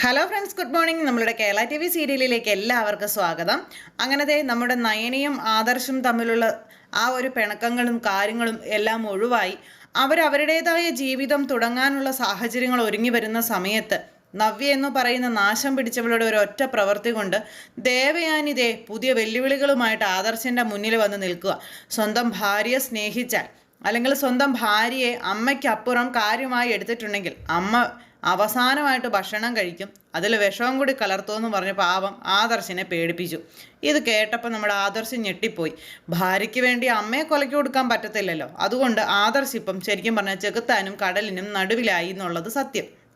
Hello friends good morning നമ്മളുടെ Kerala T V സീരിയലിലേക്ക് എല്ലാവർക്കും സ്വാഗതം. അങ്ങനത്തെ നമ്മുടെ നയനയും ആദർശും തമ്മിലുള്ള ആ ഒരു പിണക്കങ്ങളും കാര്യങ്ങളും എല്ലാം ഒഴിവായി അവരവരുടേതായ ജീവിതം തുടങ്ങാനുള്ള സാഹചര്യങ്ങൾ ഒരുങ്ങി വരുന്ന സമയത്ത് നവ്യ എന്ന് പറയുന്ന നാശം പിടിച്ചവളുടെ ഒരു ഒറ്റ പ്രവൃത്തി കൊണ്ട് ദേവയാനിതേ പുതിയ വെല്ലുവിളികളുമായിട്ട് ആദർശന്റെ മുന്നിൽ വന്ന് നിൽക്കുക. സ്വന്തം ഭാര്യയെ സ്നേഹിച്ചാൽ അല്ലെങ്കിൽ സ്വന്തം ഭാര്യയെ അമ്മയ്ക്കപ്പുറം കാര്യമായി എടുത്തിട്ടുണ്ടെങ്കിൽ അമ്മ അവസാനമായിട്ട് ഭക്ഷണം കഴിക്കും. അതിൽ വിഷവും കൂടി കലർത്തുമെന്ന് പറഞ്ഞ പാവം ആദർശിനെ പേടിപ്പിച്ചു. ഇത് കേട്ടപ്പോൾ നമ്മുടെ ആദർശ് ഞെട്ടിപ്പോയി. ഭാര്യയ്ക്ക് വേണ്ടി അമ്മയെ കൊലയ്ക്ക് കൊടുക്കാൻ പറ്റത്തില്ലല്ലോ. അതുകൊണ്ട് ആദർശ് ഇപ്പം ശരിക്കും പറഞ്ഞാൽ ചെകുത്താനും കടലിനും നടുവിലായി എന്നുള്ളത് സത്യം.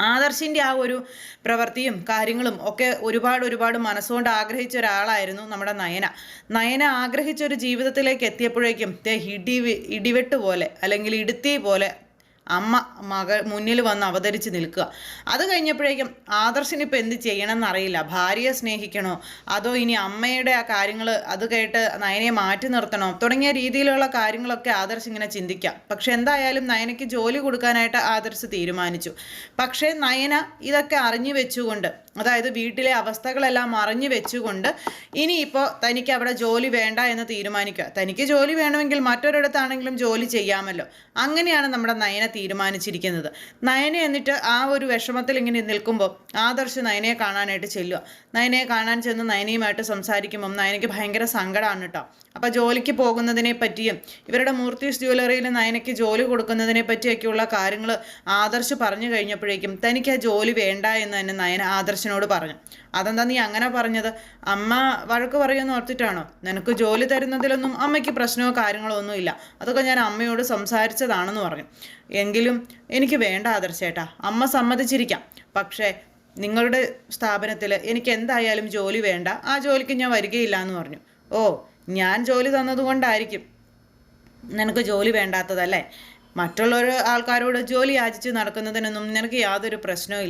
ആദർശിന്റെ ആ ഒരു പ്രവൃത്തിയും കാര്യങ്ങളും ഒക്കെ ഒരുപാട് ഒരുപാട് മനസ്സുകൊണ്ട് ആഗ്രഹിച്ച ഒരാളായിരുന്നു നമ്മുടെ നയന. നയന ആഗ്രഹിച്ച ഒരു ജീവിതത്തിലേക്ക് എത്തിയപ്പോഴേക്കും ഇടി ഇടിവെട്ട് പോലെ അല്ലെങ്കിൽ ഇടുത്തി പോലെ അമ്മ മകൾ മുന്നിൽ വന്ന് അവതരിച്ച് നിൽക്കുക. അത് കഴിഞ്ഞപ്പോഴേക്കും ആദർശിന് ഇപ്പം എന്ത് ചെയ്യണമെന്ന് അറിയില്ല ഭാര്യയെ സ്നേഹിക്കണോ? അതോ ഇനി അമ്മയുടെ ആ കാര്യങ്ങൾ അത് കേട്ട് നയനയെ മാറ്റി നിർത്തണോ? തുടങ്ങിയ രീതിയിലുള്ള കാര്യങ്ങളൊക്കെ ആദർശ് ഇങ്ങനെ ചിന്തിക്കാം. പക്ഷെ എന്തായാലും നയനയ്ക്ക് ജോലി കൊടുക്കാനായിട്ട് ആദർശ് തീരുമാനിച്ചു. പക്ഷേ നയന ഇതൊക്കെ അറിഞ്ഞു വെച്ചുകൊണ്ട് അതായത് വീട്ടിലെ അവസ്ഥകളെല്ലാം അറിഞ്ഞു വെച്ചുകൊണ്ട് ഇനിയിപ്പോൾ തനിക്ക് അവിടെ ജോലി വേണ്ട എന്ന് തീരുമാനിക്കുക. തനിക്ക് ജോലി വേണമെങ്കിൽ മറ്റൊരിടത്താണെങ്കിലും ജോലി ചെയ്യാമല്ലോ. അങ്ങനെയാണ് നമ്മുടെ നയന തീരുമാനിച്ചിരിക്കുന്നത്. നയന എന്നിട്ട് ആ ഒരു വിഷമത്തിൽ ഇങ്ങനെ നിൽക്കുമ്പോൾ ആദർശ് നയനയെ കാണാനായിട്ട് ചെല്ലുക. നയനയെ കാണാൻ ചെന്ന് നയനയുമായിട്ട് സംസാരിക്കുമ്പം നയനയ്ക്ക് ഭയങ്കര സങ്കടമാണ് കേട്ടോ അപ്പോൾ ജോലിക്ക് പോകുന്നതിനെ പറ്റിയും ഇവരുടെ മൂർത്തീസ് ജ്വല്ലറിയിൽ നയനയ്ക്ക് ജോലി കൊടുക്കുന്നതിനെ പറ്റിയൊക്കെയുള്ള കാര്യങ്ങൾ ആദർശ് പറഞ്ഞു കഴിഞ്ഞപ്പോഴേക്കും തനിക്ക് ആ ജോലി വേണ്ട എന്ന് തന്നെ നയന ആദർശിനോട് പറഞ്ഞു. അതെന്താ നീ അങ്ങനെ പറഞ്ഞത്? അമ്മ വഴക്ക് പറയുമെന്ന് ഓർത്തിട്ടാണോ? നിനക്ക് ജോലി തരുന്നതിലൊന്നും അമ്മയ്ക്ക് പ്രശ്നമോ കാര്യങ്ങളോ ഒന്നുമില്ല അതൊക്കെ ഞാൻ അമ്മയോട് സംസാരിച്ചതാണെന്ന് പറഞ്ഞു. എങ്കിലും എനിക്ക് വേണ്ട ആദർശേട്ടാ അമ്മ സമ്മതിച്ചിരിക്കാം. പക്ഷേ നിങ്ങളുടെ സ്ഥാപനത്തിൽ എനിക്ക് എന്തായാലും ജോലി വേണ്ട. ആ ജോലിക്ക് ഞാൻ വരികയില്ല എന്ന് പറഞ്ഞു. ഓ ഞാൻ ജോലി തന്നതുകൊണ്ടായിരിക്കും നിനക്ക് ജോലി വേണ്ടാത്തതല്ലേ? മറ്റുള്ളൊരു ആൾക്കാരോട് ജോലി യാചിച്ച് നടക്കുന്നതിനൊന്നും നിനക്ക് യാതൊരു പ്രശ്നവും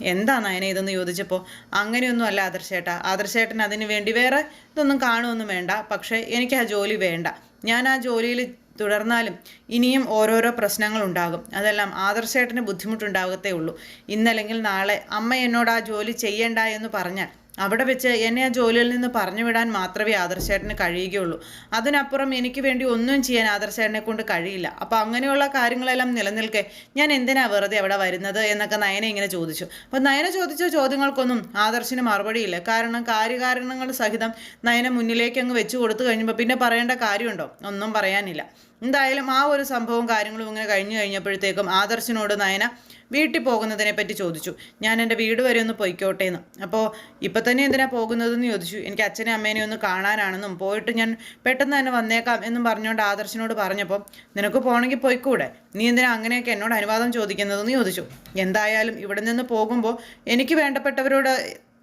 എന്താ നയന ഇതെന്ന് ചോദിച്ചപ്പോൾ അങ്ങനെയൊന്നും അല്ല ആദർശേട്ടാ. ആദർശേട്ടൻ അതിന് വേണ്ടി വേറെ ഇതൊന്നും കാണുമൊന്നും വേണ്ട. പക്ഷേ എനിക്ക് ആ ജോലി വേണ്ട. ഞാൻ ആ ജോലിയിൽ തുടർന്നാലും ഇനിയും ഓരോരോ പ്രശ്നങ്ങൾ ഉണ്ടാകും. അതെല്ലാം ആദർശേട്ടന് ബുദ്ധിമുട്ടുണ്ടാകത്തേ ഉള്ളൂ. ഇന്നല്ലെങ്കിൽ നാളെ അമ്മ എന്നോട് ആ ജോലി ചെയ്യണ്ട എന്ന് പറഞ്ഞാൽ അവിടെ വെച്ച് എന്നെ ആ ജോലിയിൽ നിന്ന് പറഞ്ഞു വിടാൻ മാത്രമേ ആദർശേട്ടന് കഴിയുകയുള്ളൂ. അതിനപ്പുറം എനിക്ക് വേണ്ടി ഒന്നും ചെയ്യാൻ ആദർശേട്ടനെ കൊണ്ട് കഴിയില്ല. അപ്പോൾ അങ്ങനെയുള്ള കാര്യങ്ങളെല്ലാം നിലനിൽക്കെ ഞാൻ എന്തിനാ വെറുതെ അവിടെ വരുന്നത് എന്നൊക്കെ നയന ഇങ്ങനെ ചോദിച്ചു. അപ്പോൾ നയന ചോദിച്ച ചോദ്യങ്ങൾക്കൊന്നും ആദർശിന് മറുപടിയില്ല കാരണം കാര്യകാരണങ്ങൾ സഹിതം നയന മുന്നിലേക്ക് അങ്ങ് വെച്ചു കൊടുത്തു കഴിഞ്ഞപ്പോൾ പിന്നെ പറയേണ്ട കാര്യമുണ്ടോ? ഒന്നും പറയാനില്ല. എന്തായാലും ആ ഒരു സംഭവവും കാര്യങ്ങളും ഇങ്ങനെ കഴിഞ്ഞു കഴിഞ്ഞപ്പോഴത്തേക്കും ആദർശിനോട് നയന വീട്ടിൽ പോകുന്നതിനെ പറ്റി ചോദിച്ചു. ഞാൻ എന്റെ വീട് വരെ ഒന്ന് പൊയ്ക്കോട്ടെ എന്ന് അപ്പോൾ ഇപ്പം തന്നെ എന്തിനാ പോകുന്നതെന്ന് ചോദിച്ചു. എനിക്ക് അച്ഛനെയും അമ്മേനെയും ഒന്ന് കാണാനാണെന്നും പോയിട്ട് ഞാൻ പെട്ടെന്ന് തന്നെ വന്നേക്കാം എന്നും പറഞ്ഞുകൊണ്ട് ആദർശനോട് പറഞ്ഞപ്പോൾ നിനക്ക് പോകണമെങ്കിൽ പോയിക്കൂടെ? നീ എന്തിനാ അങ്ങനെയൊക്കെ എന്നോട് അനുവാദം ചോദിക്കുന്നതെന്ന് ചോദിച്ചു. എന്തായാലും ഇവിടെ നിന്ന് പോകുമ്പോൾ എനിക്ക് വേണ്ടപ്പെട്ടവരോട്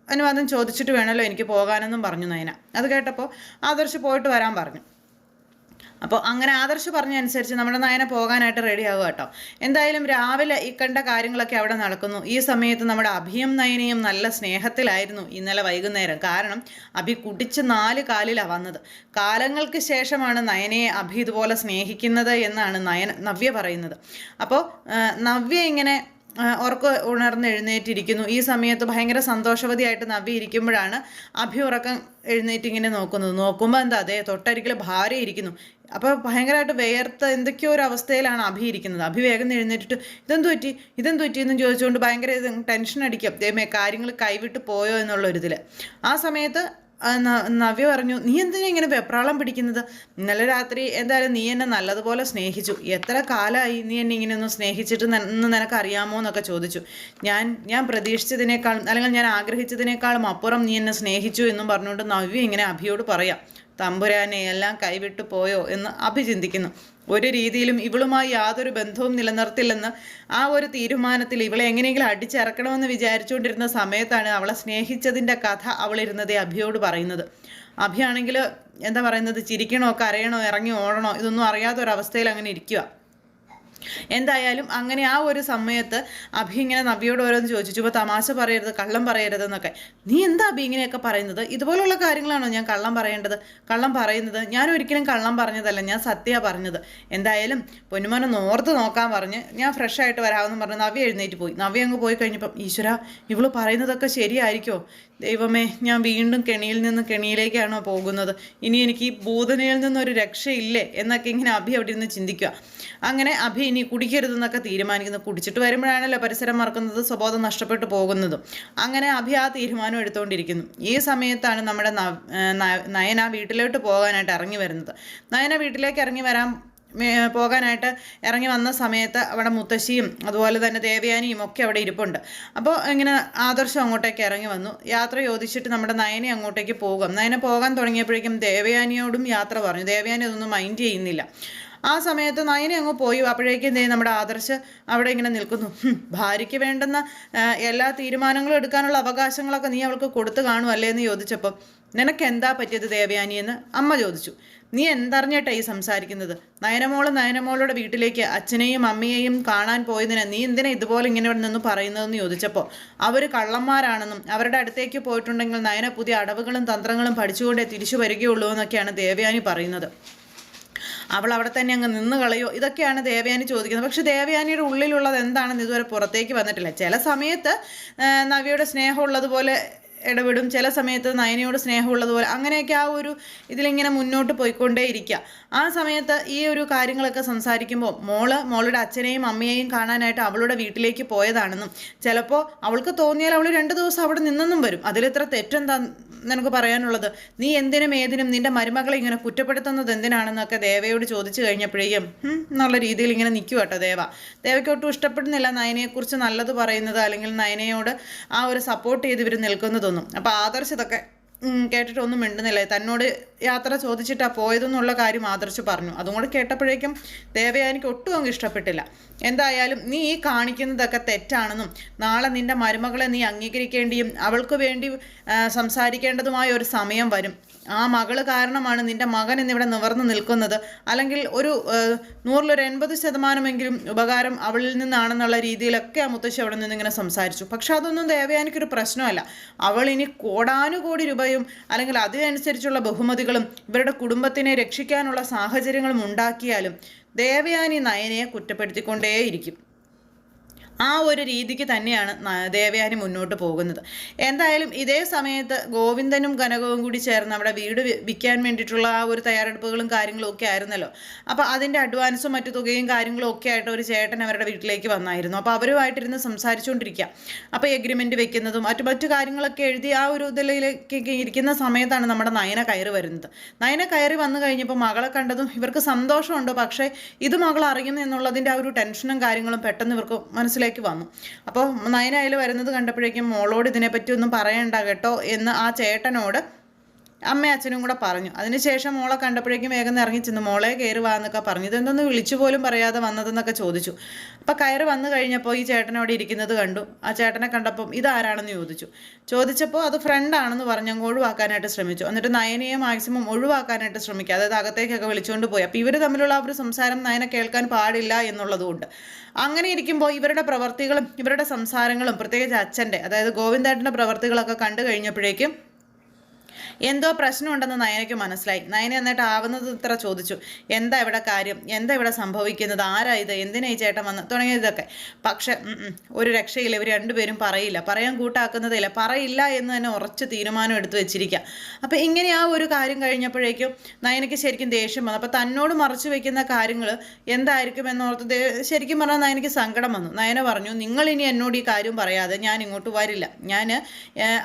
അനുവാദം ചോദിച്ചിട്ട് വേണമല്ലോ എനിക്ക് പോകാനെന്നും പറഞ്ഞു നയന. അത് കേട്ടപ്പോൾ ആദർശ് പോയിട്ട് വരാൻ പറഞ്ഞു. അപ്പോൾ അങ്ങനെ ആദർശ് പറഞ്ഞനുസരിച്ച് നമ്മുടെ നയന പോകാനായിട്ട് റെഡി ആവുക കേട്ടോ. എന്തായാലും രാവിലെ ഈ കണ്ട കാര്യങ്ങളൊക്കെ അവിടെ നടക്കുന്നു. ഈ സമയത്ത് നമ്മുടെ അഭിയും നയനയും നല്ല സ്നേഹത്തിലായിരുന്നു ഇന്നലെ വൈകുന്നേരം. കാരണം അഭി കുടിച്ച് നാല് കാലിലാണ് വന്നത്. കാലങ്ങൾക്ക് ശേഷമാണ് നയനയെ അഭി ഇതുപോലെ സ്നേഹിക്കുന്നത് എന്നാണ് നയൻ നവ്യ പറയുന്നത്. അപ്പോൾ നവ്യ ഇങ്ങനെ ഉറക്ക ഉണർന്ന് എഴുന്നേറ്റിരിക്കുന്നു. ഈ സമയത്ത് ഭയങ്കര സന്തോഷവതിയായിട്ട് നവ്യ ഇരിക്കുമ്പോഴാണ് അഭി ഉറക്കം എഴുന്നേറ്റ് ഇങ്ങനെ നോക്കുന്നത്. നോക്കുമ്പോൾ എന്താ അതെ തൊട്ടരികിൽ ഭാര്യ ഇരിക്കുന്നു. അപ്പോൾ ഭയങ്കരമായിട്ട് വേർത്ത എന്തൊക്കെയോ ഒരു അവസ്ഥയിലാണ് അഭി ഇരിക്കുന്നത്. അഭി വേഗം എഴുന്നേറ്റിട്ട് ഇതെന്തു പറ്റി? ഇതെന്തു പറ്റി? എന്ന് ചോദിച്ചുകൊണ്ട് ഭയങ്കര ടെൻഷൻ അടിക്കും. ദൈവമേ കാര്യങ്ങൾ കൈവിട്ട് പോയോ എന്നുള്ള ഒരു ഇതിൽ ആ സമയത്ത് നവ്യ പറഞ്ഞു നീ എന്തിനാ ഇങ്ങനെ വെപ്രാളം പിടിക്കുന്നത്? ഇന്നലെ രാത്രി എന്തായാലും നീ എന്നെ നല്ലതുപോലെ സ്നേഹിച്ചു. എത്ര കാലമായി നീ എന്നെ ഇങ്ങനെ ഒന്ന് സ്നേഹിച്ചിട്ട് എന്ന് നിനക്ക് അറിയാമോ എന്നൊക്കെ ചോദിച്ചു. ഞാൻ ഞാൻ പ്രതീക്ഷിച്ചതിനേക്കാളും അല്ലെങ്കിൽ ഞാൻ ആഗ്രഹിച്ചതിനേക്കാളും അപ്പുറം നീ എന്നെ സ്നേഹിച്ചു എന്നും പറഞ്ഞുകൊണ്ട് നവ്യ ഇങ്ങനെ അഭിയോട് പറയാം. തമ്പുരാനെ എല്ലാം കൈവിട്ടു പോയോ? എന്ന് അഭി ചിന്തിക്കുന്നു. ഒരു രീതിയിലും ഇവളുമായി യാതൊരു ബന്ധവും നിലനിർത്തില്ലെന്ന് ആ ഒരു തീരുമാനത്തിൽ ഇവളെ എങ്ങനെയെങ്കിലും അടിച്ചിറക്കണമെന്ന് വിചാരിച്ചുകൊണ്ടിരുന്ന സമയത്താണ് അവളെ സ്നേഹിച്ചതിന്റെ കഥ അവളിരുന്നതേ അഭിയോട് പറയുന്നത്. അഭിയാണെങ്കിൽ എന്താ പറയുന്നത്? ചിരിക്കണോ കരയണോ ഇറങ്ങി ഓടണോ? ഇതൊന്നും അറിയാത്തൊരവസ്ഥയിൽ അങ്ങനെ ഇരിക്കുക എന്തായാലും അങ്ങനെ ആ ഒരു സമയത്ത് അഭി ഇങ്ങനെ നബിയോട് ഓരോന്ന് ചോദിച്ചു. ഇപ്പോൾ തമാശ പറയരുത് കള്ളം പറയരുത് എന്നൊക്കെ. നീ എന്താ അഭി ഇങ്ങനെയൊക്കെ പറയുന്നത്? ഇതുപോലുള്ള കാര്യങ്ങളാണോ ഞാൻ കള്ളം പറയേണ്ടത്? കള്ളം പറയുന്നത്? ഞാൻ ഒരിക്കലും കള്ളം പറഞ്ഞതല്ല ഞാൻ സത്യ പറഞ്ഞത്. എന്തായാലും പൊന്നുമോനെ നോർത്ത് നോക്കാൻ പറഞ്ഞ് ഞാൻ ഫ്രഷ് ആയിട്ട് വരാമെന്ന് പറഞ്ഞ് നവി എഴുന്നേറ്റ് പോയി. നവി അങ്ങ് പോയി കഴിഞ്ഞപ്പം ഈശ്വര ഇവൾ പറയുന്നതൊക്കെ ശരിയായിരിക്കോ? ദൈവമേ ഞാൻ വീണ്ടും കെണിയിൽ നിന്ന് കെണിയിലേക്കാണോ പോകുന്നത്? ഇനി എനിക്ക് ഈ ഭൂതനയിൽ നിന്നൊരു രക്ഷയില്ലേ? എന്നൊക്കെ ഇങ്ങനെ അഭി അവിടെ ഇരുന്ന് ചിന്തിക്കുക. അങ്ങനെ അഭി ഇനി കുടിക്കരുതെന്നൊക്കെ തീരുമാനിക്കുന്നു. കുടിച്ചിട്ട് വരുമ്പോഴാണല്ലോ പരിസരം മറക്കുന്നത് സ്വബോധം നഷ്ടപ്പെട്ടു പോകുന്നതും. അങ്ങനെ അഭി ആ തീരുമാനം എടുത്തുകൊണ്ടിരിക്കുന്നു ഈ സമയത്താണ് നമ്മുടെ നയന വീട്ടിലോട്ട് പോകാനായിട്ട് ഇറങ്ങി വരുന്നത്. നയന വീട്ടിലേക്ക് ഇറങ്ങി വരാൻ പോകാനായിട്ട് ഇറങ്ങി വന്ന സമയത്ത് അവിടെ മുത്തശ്ശിയും അതുപോലെ തന്നെ ദേവയാനിയും ഒക്കെ അവിടെ ഇരിപ്പുണ്ട്. അപ്പോൾ ഇങ്ങനെ ആദർശം അങ്ങോട്ടേക്ക് ഇറങ്ങി വന്നു. യാത്ര ചോദിച്ചിട്ട് നമ്മുടെ നയനെ അങ്ങോട്ടേക്ക് പോകും. നയനെ പോകാൻ തുടങ്ങിയപ്പോഴേക്കും ദേവയാനിയോടും യാത്ര പറഞ്ഞു. ദേവയാനി അതൊന്നും മൈൻഡ് ചെയ്യുന്നില്ല. ആ സമയത്ത് നയനെ അങ്ങ് പോയി. അപ്പോഴേക്കും നമ്മുടെ ആദർശ് അവിടെ ഇങ്ങനെ നിൽക്കുന്നു. ഭാര്യയ്ക്ക് വേണ്ടുന്ന എല്ലാ തീരുമാനങ്ങളും എടുക്കാനുള്ള അവകാശങ്ങളൊക്കെ നീ അവൾക്ക് കൊടുത്തു കാണുമല്ലേ എന്ന് ചോദിച്ചപ്പോൾ നിനക്ക് എന്താ പറ്റിയത് ദേവയാനി എന്ന് അമ്മ ചോദിച്ചു. നീ എന്തറിഞ്ഞേട്ടാ ഈ സംസാരിക്കുന്നത്? നയനമോൾ നയനമോളുടെ വീട്ടിലേക്ക് അച്ഛനെയും അമ്മയെയും കാണാൻ പോയതിന് നീ എന്തിനാ ഇതുപോലെ ഇങ്ങനെ നിന്ന് പറയുന്നതെന്ന് ചോദിച്ചപ്പോൾ അവർ കള്ളന്മാരാണെന്നും അവരുടെ അടുത്തേക്ക് പോയിട്ടുണ്ടെങ്കിൽ നയന പുതിയ അടവുകളും തന്ത്രങ്ങളും പഠിച്ചുകൊണ്ടേ തിരിച്ചു വരികയുള്ളൂ എന്നൊക്കെയാണ് ദേവയാനി പറയുന്നത്. അവൾ അവിടെ തന്നെ അങ്ങ് നിന്ന് കളയോ? ഇതൊക്കെയാണ് ദേവയാനി ചോദിക്കുന്നത്. പക്ഷെ ദേവയാനിയുടെ ഉള്ളിലുള്ളത് എന്താണെന്ന് ഇതുവരെ പുറത്തേക്ക് വന്നിട്ടില്ല. ചില സമയത്ത് നവിയുടെ സ്നേഹമുള്ളതുപോലെ ഇടപെടും. ചില സമയത്ത് നയനയോട് സ്നേഹമുള്ളതുപോലെ അങ്ങനെയൊക്കെ ആ ഒരു ഇതിലിങ്ങനെ മുന്നോട്ട് പോയിക്കൊണ്ടേയിരിക്കുക. ആ സമയത്ത് ഈ ഒരു കാര്യങ്ങളൊക്കെ സംസാരിക്കുമ്പോൾ മോൾ മോളുടെ അച്ഛനെയും അമ്മയെയും കാണാനായിട്ട് അവളുടെ വീട്ടിലേക്ക് പോയതാണെന്നും ചിലപ്പോൾ അവൾക്ക് തോന്നിയാൽ അവൾ രണ്ട് ദിവസം അവിടെ നിന്നെന്നും വരും. അതിലിത്ര തെറ്റെന്താ നിനക്ക് പറയാനുള്ളത്. നീ എന്തിനും ഏതിനും നിന്റെ മരുമകളെ ഇങ്ങനെ കുറ്റപ്പെടുത്തുന്നത് എന്തിനാണെന്നൊക്കെ ദേവയോട് ചോദിച്ചു കഴിഞ്ഞപ്പോഴേക്കും എന്നുള്ള രീതിയിൽ ഇങ്ങനെ നിൽക്കുക കേട്ടോ ദേവ. ദേവയ്ക്ക് ഒട്ടും ഇഷ്ടപ്പെടുന്നില്ല നയനയെക്കുറിച്ച് നല്ലത് പറയുന്നത് അല്ലെങ്കിൽ നയനയോട് ആ ഒരു സപ്പോർട്ട് ചെയ്ത് ഇവർ നിൽക്കുന്നതൊന്നും. അപ്പോൾ ആദർശ് ഇതൊക്കെ കേട്ടിട്ടൊന്നും മിണ്ടുന്നില്ല. തന്നോട് യാത്ര ചോദിച്ചിട്ടാ പോയതെന്നുള്ള കാര്യം ആദർശ് പറഞ്ഞു. അതും കൂടെ കേട്ടപ്പോഴേക്കും ദേവയാനിക്ക് ഒട്ടും അങ്ങ് ഇഷ്ടപ്പെട്ടില്ല. എന്തായാലും നീ ഈ കാണിക്കുന്നതൊക്കെ തെറ്റാണെന്നും നാളെ നിന്റെ മരുമകളെ നീ അംഗീകരിക്കേണ്ടിയും അവൾക്ക് വേണ്ടി സംസാരിക്കേണ്ടതുമായ ഒരു സമയം വരും. ആ മകൾ കാരണമാണ് നിന്റെ മകൻ ഇന്നിവിടെ നിവർന്നു നിൽക്കുന്നത്. അല്ലെങ്കിൽ ഒരു നൂറിലൊരു എൺപത് ശതമാനമെങ്കിലും ഉപകാരം അവളിൽ നിന്നാണെന്നുള്ള രീതിയിലൊക്കെ ആ മുത്തശ്ശി അവിടെ നിന്ന് ഇങ്ങനെ സംസാരിച്ചു. പക്ഷെ അതൊന്നും ദേവയാനിക്കൊരു പ്രശ്നമല്ല. അവൾ ഇനി കോടാനുകോടി രൂപയും അല്ലെങ്കിൽ അതിനനുസരിച്ചുള്ള ബഹുമതികളും ഇവരുടെ കുടുംബത്തിനെ രക്ഷിക്കാനുള്ള സാഹചര്യങ്ങളും ഉണ്ടാക്കിയാലും ദേവയാനി നയനയെ കുറ്റപ്പെടുത്തിക്കൊണ്ടേയിരിക്കും. ആ ഒരു രീതിക്ക് തന്നെയാണ് ദേവയാനി മുന്നോട്ട് പോകുന്നത്. എന്തായാലും ഇതേ സമയത്ത് ഗോവിന്ദനും കനകവും കൂടി ചേർന്ന് നമ്മുടെ വീട് വിൽക്കാൻ വേണ്ടിയിട്ടുള്ള ആ ഒരു തയ്യാറെടുപ്പുകളും കാര്യങ്ങളും ഒക്കെ ആയിരുന്നല്ലോ. അപ്പോൾ അതിന്റെ അഡ്വാൻസും മറ്റു തുകയും കാര്യങ്ങളും ഒക്കെ ആയിട്ട് ഒരു ചേട്ടൻ അവരുടെ വീട്ടിലേക്ക് വന്നായിരുന്നു. അപ്പോൾ അവരുമായിട്ടിരുന്ന് സംസാരിച്ചുകൊണ്ടിരിക്കുക അപ്പോൾ എഗ്രിമെന്റ് വെക്കുന്നതും മറ്റു മറ്റു കാര്യങ്ങളൊക്കെ എഴുതി ആ ഒരു ഇതിലേക്ക് ഇരിക്കുന്ന സമയത്താണ് നമ്മുടെ നയന കയറി വരുന്നത്. നയന കയറി വന്നു കഴിഞ്ഞപ്പോൾ മകളെ കണ്ടതും ഇവർക്ക് സന്തോഷമുണ്ട്. പക്ഷേ ഇത് മകൾ അറിയുന്നു എന്നുള്ളതിന്റെ ആ ഒരു ടെൻഷനും കാര്യങ്ങളും പെട്ടെന്ന് ഇവർക്ക് മനസ്സിലേക്ക് വന്നു. അപ്പോൾ നയനായാലും വരുന്നത് കണ്ടപ്പോഴേക്കും മോളോട് ഇതിനെപ്പറ്റി ഒന്നും പറയണ്ട കേട്ടോ എന്ന് ആ ചേട്ടനോട് അമ്മയും അച്ഛനും കൂടെ പറഞ്ഞു. അതിനുശേഷം മോളെ കണ്ടപ്പോഴേക്കും വേഗം ഇറങ്ങി ചെന്നു. മോളെ കയറി വാ എന്നൊക്കെ പറഞ്ഞു. ഇതെന്തൊന്ന് വിളിച്ചു പോലും പറയാതെ വന്നതെന്നൊക്കെ ചോദിച്ചു. അപ്പം കയറി വന്നു കഴിഞ്ഞപ്പോൾ ഈ ചേട്ടൻ അവിടെ ഇരിക്കുന്നത് കണ്ടു. ആ ചേട്ടനെ കണ്ടപ്പം ഇതാരാണെന്ന് ചോദിച്ചു. ചോദിച്ചപ്പോൾ അത് ഫ്രണ്ടാണെന്ന് പറഞ്ഞ് അങ്ങ് ഒഴിവാക്കാനായിട്ട് ശ്രമിച്ചു. എന്നിട്ട് നയനയെ മാക്സിമം ഒഴിവാക്കാനായിട്ട് ശ്രമിക്കുക. അതായത് അകത്തേക്കൊക്കെ വിളിച്ചുകൊണ്ട് പോയി. അപ്പോൾ ഇവർ തമ്മിലുള്ള ആ ഒരു സംസാരം നയന കേൾക്കാൻ പാടില്ല എന്നുള്ളതുകൊണ്ട്. അങ്ങനെ ഇരിക്കുമ്പോൾ ഇവരുടെ പ്രവർത്തികളും ഇവരുടെ സംസാരങ്ങളും പ്രത്യേകിച്ച് അച്ഛന്റെ അതായത് ഗോവിന്ദേട്ടന്റെ പ്രവർത്തികളൊക്കെ കണ്ടു കഴിഞ്ഞപ്പോഴേക്കും എന്തോ പ്രശ്നമുണ്ടെന്ന് നയനയ്ക്ക് മനസ്സിലായി. നയന എന്നിട്ട് ആവുന്നത് ഇത്ര ചോദിച്ചു. എന്താ ഇവിടെ കാര്യം? എന്താ ഇവിടെ സംഭവിക്കുന്നത്? ആരാ ഇത്? എന്തിനാ ഈ ചേട്ടൻ വന്ന് തുടങ്ങിയതൊക്കെ പക്ഷെ ഒരു രക്ഷയില്ല. ഇവർ രണ്ടുപേരും പറയില്ല. പറയാൻ കൂട്ടാക്കുന്നതില്ല പറയില്ല എന്ന് തന്നെ ഉറച്ച് തീരുമാനം എടുത്തു വെച്ചിരിക്കുക അപ്പം ഇങ്ങനെ ആ ഒരു കാര്യം കഴിഞ്ഞപ്പോഴേക്കും നയനയ്ക്ക് ശരിക്കും ദേഷ്യം വന്നു. അപ്പം തന്നോട് മറച്ചു വെക്കുന്ന കാര്യങ്ങൾ എന്തായിരിക്കും എന്നോർത്ത് ശരിക്കും പറഞ്ഞാൽ നയനയ്ക്ക് സങ്കടം വന്നു. നയന പറഞ്ഞു നിങ്ങൾ ഇനി എന്നോട് ഈ കാര്യം പറയാതെ ഞാൻ ഇങ്ങോട്ട് വരില്ല. ഞാൻ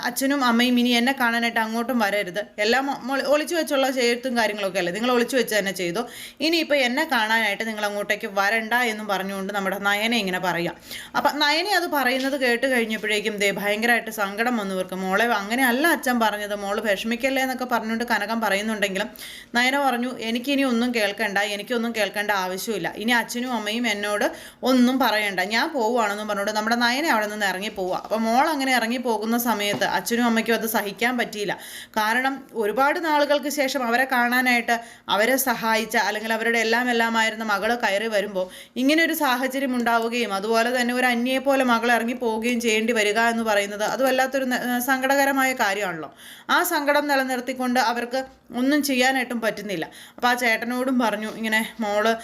അച്ഛനും അമ്മയും ഇനി എന്നെ കാണാനായിട്ട് അങ്ങോട്ടും വരരുത്. എല്ലാം ഒളിച്ചു വെച്ചുള്ള ചേർത്തും കാര്യങ്ങളൊക്കെ അല്ലേ? നിങ്ങൾ ഒളിച്ചു വെച്ച് തന്നെ ചെയ്തോ. ഇനിയിപ്പോൾ എന്നെ കാണാനായിട്ട് നിങ്ങൾ അങ്ങോട്ടേക്ക് വരണ്ട എന്നും പറഞ്ഞുകൊണ്ട് നമ്മുടെ നയനെ ഇങ്ങനെ പറയാം. അപ്പം നയനെ അത് പറയുന്നത് കേട്ട് കഴിഞ്ഞപ്പോഴേക്കും ദേ ഭയങ്കരമായിട്ട് സങ്കടം വന്നു ഇവർക്ക് മോളെ അങ്ങനെയല്ല അച്ഛൻ പറഞ്ഞത്. മോൾ വിഷമിക്കല്ലേ എന്നൊക്കെ പറഞ്ഞുകൊണ്ട് കനകം പറയുന്നുണ്ടെങ്കിലും നയന പറഞ്ഞു എനിക്കിനി ഒന്നും കേൾക്കണ്ട എനിക്കൊന്നും കേൾക്കേണ്ട ആവശ്യമില്ല. ഇനി അച്ഛനും അമ്മയും എന്നോട് ഒന്നും പറയണ്ട. ഞാൻ പോവുകയാണെന്നും പറഞ്ഞുകൊണ്ട് നമ്മുടെ നയനെ അവിടെ നിന്ന് ഇറങ്ങി പോവുക അപ്പോൾ മോൾ അങ്ങനെ ഇറങ്ങി പോകുന്ന സമയത്ത് അച്ഛനും അമ്മയ്ക്കും അത് സഹിക്കാൻ പറ്റിയില്ല. കാരണം ഒരുപാട് നാളുകൾക്ക് ശേഷം അവരെ കാണാനായിട്ട് അവരെ സഹായിച്ച അല്ലെങ്കിൽ അവരുടെ എല്ലാം എല്ലാമായിരുന്ന മകൾ കയറി വരുമ്പോൾ ഇങ്ങനെ ഒരു സാഹചര്യം ഉണ്ടാവുകയും അതുപോലെ തന്നെ ഒരു അന്യയെ പോലെ മകൾ ഇറങ്ങി പോവുകയും ചെയ്യേണ്ടി വരിക എന്ന് പറയുന്നത് അത് വല്ലാത്തൊരു സങ്കടകരമായ കാര്യമാണല്ലോ. ആ സങ്കടം നിലനിർത്തിക്കൊണ്ട് അവർക്ക് ഒന്നും ചെയ്യാനായിട്ടും പറ്റുന്നില്ല. അപ്പോൾ ആ ചേട്ടനോടും പറഞ്ഞു ഇങ്ങനെ മോൾ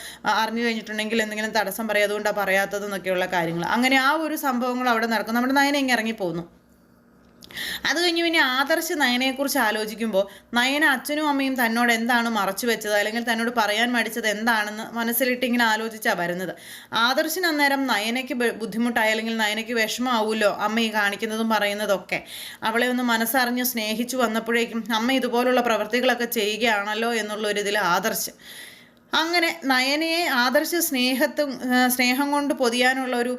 അറിഞ്ഞു കഴിഞ്ഞിട്ടുണ്ടെങ്കിൽ എന്തെങ്കിലും തടസ്സം പറയും അതുകൊണ്ടാണ് പറയാത്തത് എന്നൊക്കെയുള്ള കാര്യങ്ങൾ. അങ്ങനെ ആ ഒരു സംഭവങ്ങൾ അവിടെ നടക്കും. നമ്മുടെ നയന ഇങ്ങനെ ഇറങ്ങി പോകുന്നു അത് കഴിഞ്ഞ് പിന്നെ ആദർശ് നയനയെക്കുറിച്ച് ആലോചിക്കുമ്പോൾ നയന അച്ഛനും അമ്മയും തന്നോട് എന്താണ് മറച്ചു വെച്ചത്? അല്ലെങ്കിൽ തന്നോട് പറയാൻ മടിച്ചത് എന്താണെന്ന് മനസ്സിലിട്ട് ഇങ്ങനെ ആലോചിച്ചാണ് വരുന്നത്. ആദർശിന് അന്നേരം നയനയ്ക്ക് ബുദ്ധിമുട്ടായി അല്ലെങ്കിൽ നയനയ്ക്ക് വിഷമമാവുമല്ലോ അമ്മ ഈ കാണിക്കുന്നതും പറയുന്നതൊക്കെ. അവളെ ഒന്ന് മനസ്സറിഞ്ഞ് സ്നേഹിച്ചു വന്നപ്പോഴേക്കും അമ്മ ഇതുപോലുള്ള പ്രവൃത്തികളൊക്കെ ചെയ്യുകയാണല്ലോ എന്നുള്ള ഒരു ഇതിൽ ആദർശ്. അങ്ങനെ നയനയെ ആദർശ സ്നേഹത്തും സ്നേഹം കൊണ്ട് പൊതിയാനുള്ള ഒരു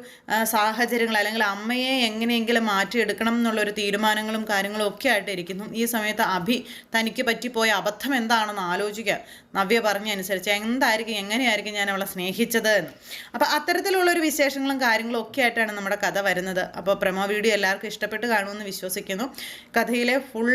സാഹചര്യങ്ങൾ അല്ലെങ്കിൽ അമ്മയെ എങ്ങനെയെങ്കിലും മാറ്റിയെടുക്കണം എന്നുള്ളൊരു തീരുമാനങ്ങളും കാര്യങ്ങളും ഒക്കെ ആയിട്ടിരിക്കുന്നു. ഈ സമയത്ത് അഭി തനിക്ക് പറ്റിപ്പോയ അബദ്ധം എന്താണെന്ന് ആലോചിക്കുക. നവ്യ പറഞ്ഞ അനുസരിച്ച് എന്തായിരിക്കും എങ്ങനെയായിരിക്കും ഞാൻ അവളെ സ്നേഹിച്ചത് എന്ന്. അപ്പോൾ അത്തരത്തിലുള്ളൊരു വിശേഷങ്ങളും കാര്യങ്ങളും ഒക്കെ ആയിട്ടാണ് നമ്മുടെ കഥ വരുന്നത്. അപ്പോൾ പ്രമോ വീഡിയോ എല്ലാവർക്കും ഇഷ്ടപ്പെട്ട് കാണുമെന്ന് വിശ്വസിക്കുന്നു. കഥയിലെ ഫുൾ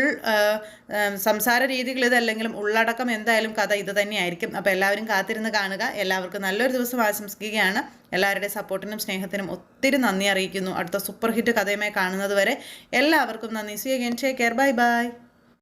സംസാര രീതികൾ ഇതല്ലെങ്കിലും ഉള്ളടക്കം എന്തായാലും കഥ ഇത് തന്നെയായിരിക്കും. അപ്പോൾ എല്ലാവരും കാത്തിരുന്ന് കാണുക. എല്ലാവർക്കും നല്ലൊരു ദിവസം ആശംസിക്കുകയാണ്. എല്ലാവരുടെയും സപ്പോർട്ടിനും സ്നേഹത്തിനും ഒത്തിരി നന്ദി അറിയിക്കുന്നു. അടുത്ത സൂപ്പർ ഹിറ്റ് കഥയുമായി കാണുന്നത് വരെ എല്ലാവർക്കും നന്ദി. See again take care bye bye